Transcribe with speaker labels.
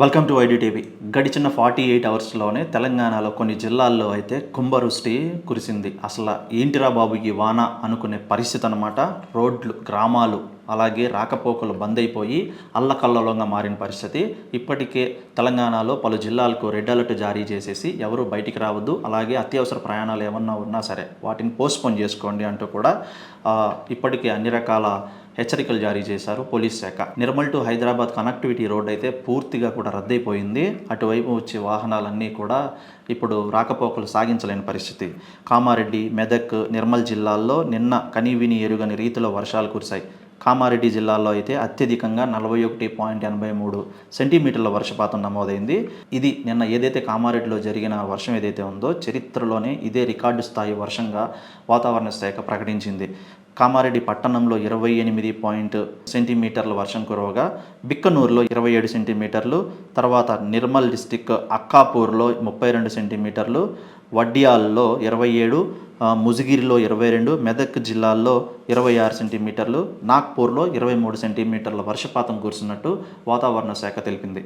Speaker 1: Welcome to ID TV గడిచిన forty eight అవర్స్లోనే తెలంగాణలో కొన్ని జిల్లాల్లో అయితే కుంభవృష్టి కురిసింది. అసలు ఏంటిరా బాబు ఈ వాన అనుకునే పరిస్థితి అనమాట రోడ్లు గ్రామాలు అలాగే రాకపోకలు బంద్ అయిపోయి అల్లకల్లోలంగా మారిన పరిస్థితి. ఇప్పటికే తెలంగాణలో పలు జిల్లాలకు రెడ్ అలర్ట్ జారీ చేసేసి ఎవరు బయటికి రావద్దు అలాగే అత్యవసర ప్రయాణాలు ఏమన్నా ఉన్నా సరే వాటిని పోస్ట్పోన్ చేసుకోండి అంటూ కూడా ఇప్పటికే అన్ని రకాల హెచ్చరికలు జారీ చేశారు పోలీస్ శాఖ. Nirmal to Hyderabad connectivity road అయితే పూర్తిగా కూడా రద్దయిపోయింది. అటువైపు వచ్చే వాహనాలన్నీ కూడా ఇప్పుడు రాకపోకలు సాగించలేని పరిస్థితి. కామారెడ్డి మెదక్ నిర్మల్ జిల్లాల్లో నిన్న కనీవిని ఎరుగని రీతిలో వర్షాలు కురిశాయి. కామారెడ్డి జిల్లాలో అయితే అత్యధికంగా నలభై ఒకటి పాయింట్ ఎనభై మూడు సెంటీమీటర్ల వర్షపాతం నమోదైంది. ఇది నిన్న ఏదైతే కామారెడ్డిలో జరిగిన వర్షం ఏదైతే ఉందో చరిత్రలోనే ఇదే రికార్డు స్థాయి వర్షంగా వాతావరణ శాఖ ప్రకటించింది. కామారెడ్డి పట్టణంలో ఇరవై ఎనిమిది పాయింట్ సెంటీమీటర్ల వర్షం కురవగా బిక్కనూరులో ఇరవై ఏడు సెంటీమీటర్లు తర్వాత నిర్మల్ డిస్టిక్ అక్కాపూర్లో ముప్పై రెండు సెంటీమీటర్లు వడ్డియాల్లో ఇరవై ఏడు ముజిగిరిలో ఇరవై రెండు మెదక్ జిల్లాల్లో ఇరవై ఆరు సెంటీమీటర్లు నాగ్పూర్లో ఇరవై మూడు సెంటీమీటర్ల వర్షపాతం కురిసినట్టు వాతావరణ శాఖ తెలిపింది.